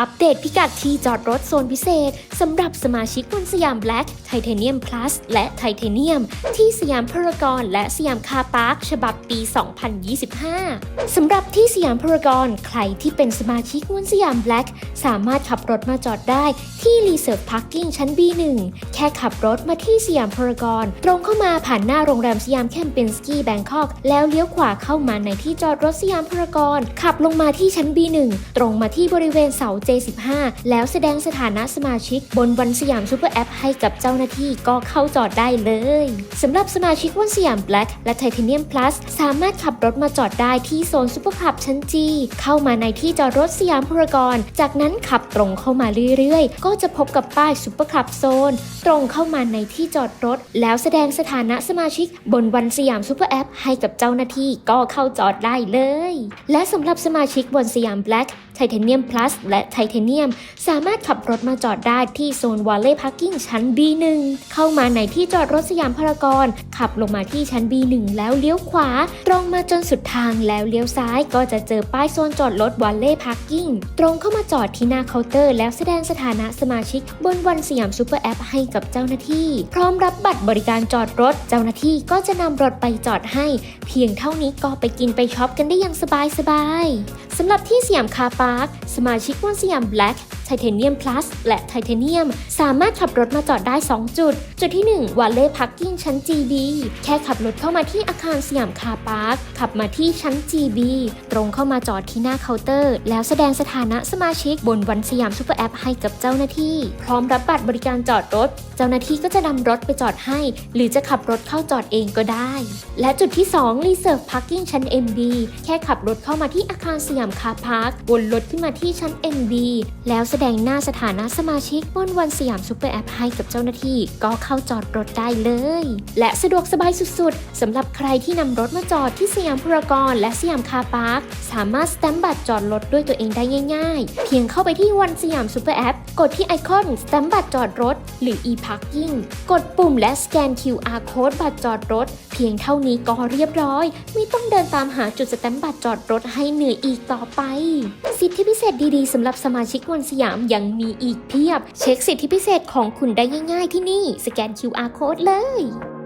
อัปเดตพิกัดที่จอดรถโซนพิเศษสำหรับสมาชิกวันสยามแบล็กไทเทเนียมพลัสและไทเทเนียม ที่สยามพารากอนและสยามคาร์พาร์คฉบับปี 2025 สำหรับที่สยามพารากอนใครที่เป็นสมาชิกวันสยามแบล็กสามารถขับรถมาจอดได้ที่รีเซิร์ฟพาร์กิ้งชั้น B1 แค่ขับรถมาที่สยามพารากอนตรงเข้ามาผ่านหน้าโรงแรมสยามแคมเปญสกีแบงคอกแล้วเลี้ยวขวาเข้ามาในที่จอดรถสยามพารากอนขับลงมาที่ชั้น B1 ตรงมาที่บริเวณเสา J15 แล้วแสดงสถานะสมาชิกบนวันสยามซูเปอร์แอปให้กับเจ้าหน้าที่ก็เข้าจอดได้เลยสำหรับสมาชิกวันสยามแบล็กและไทเทเนียมพลัสสามารถขับรถมาจอดได้ที่โซนซูเปอร์คลับชั้น G เข้ามาในที่จอดรถสยามพารากอนจากนั้นขับตรงเข้ามาเรื่อยๆ ก็จะพบกับป้ายซูเปอร์คลับโซนตรงเข้ามาในที่จอดรถ แล้วแสดงสถานะสมาชิกบนวันสยามซูเปอร์แอปให้กับเจ้าหน้าที่ก็เข้าจอดได้เลย และสำหรับสมาชิกบนสยามแบล็ก ทเทเนียมพลัสและไทเทเนียม สามารถขับรถมาจอดได้ที่โซนวอลเล่พาร์กิ้งชั้น B1 เข้ามาในที่จอดรถสยามพารากอนขับลงมาที่ชั้น B1 แล้วเลี้ยวขวา ตรงมาจนสุดทางแล้วเลี้ยวซ้ายก็จะเจอป้ายโซนจอดรถวอลเล่พาร์กิ้งตรงเข้ามาจอดที่หน้าเคาน์เตอร์แล้วแสดงสถานะสมาชิก บนวันสยามซูเปอร์แอปให้กับเจ้าหน้าที่ พร้อมรับบัตรบริการจอดรถ เจ้าหน้าที่ก็จะนำรถไปจอดให้ เพียงเท่านี้ก็ไปกินไปช็อปกันได้อย่างสบายสบายๆ สำหรับที่สยามคาร์พาร์ค สมาชิกวันสยามแบล็ก ทเทเนียมพลัสและไทเทเนียม สามารถขับรถมาจอดได้ 2 จุด จุดที่ 1ว a ลเล่พาร์กิ้งชั้น GB แค่ขับรถเข้ามาที่อาคารสยามคาร์พาร์ค ขับมาที่ชั้น GB ตรงเข้ามาจอดที่หน้าเคาน์เตอร์ แล้วแสดงสถานะสมาชิกบนวันสยามซูเปอร์แอปให้กับเจ้าหน้าที่ พร้อมรับบัตรบริการจอดรถ เจ้าหน้าที่ก็จะนำรถไปจอดให้ หรือจะขับรถเข้าจอดเองก็ได้ และจุดที่2 Reserve Parking ชั้น MB แค่ขับรถเข้ามาที่อาคารสยามคาร์พาร์ควนรถขึ้นมาที่ชั้น MB แล้วแสดงหน้าสถานะสมาชิกบนวันสยามซูเปอร์แอปให้กับเจ้าหน้าที่ก็เข้าจอดรถได้เลย และสะดวกสบายสุดๆสำหรับใครที่นำรถมาจอดที่สยามพารากอนและสยามคาร์พาร์คสามารถสแตมป์บัตรจอดรถด้วยตัวเองได้ง่าย ๆ เพียงเข้าไปที่วันสยามซูเปอร์แอปกดที่ไอคอนสแตมป์บัตรจอดรถ หรือ e-parking กดปุ่มและสแกน QR code บัตรจอดรถ พียงเท่านี้ก็เรียบร้อย ไม่ต้องเดินตามหาจุดสแตมป์บัตรจอดรถให้เหนื่อยอีกต่อไป สิทธิพิเศษดีๆสำหรับสมาชิกวันสยามยังมีอีกเพียบ เช็คสิทธิพิเศษของคุณได้ง่ายๆที่นี่ สแกน QR code เลย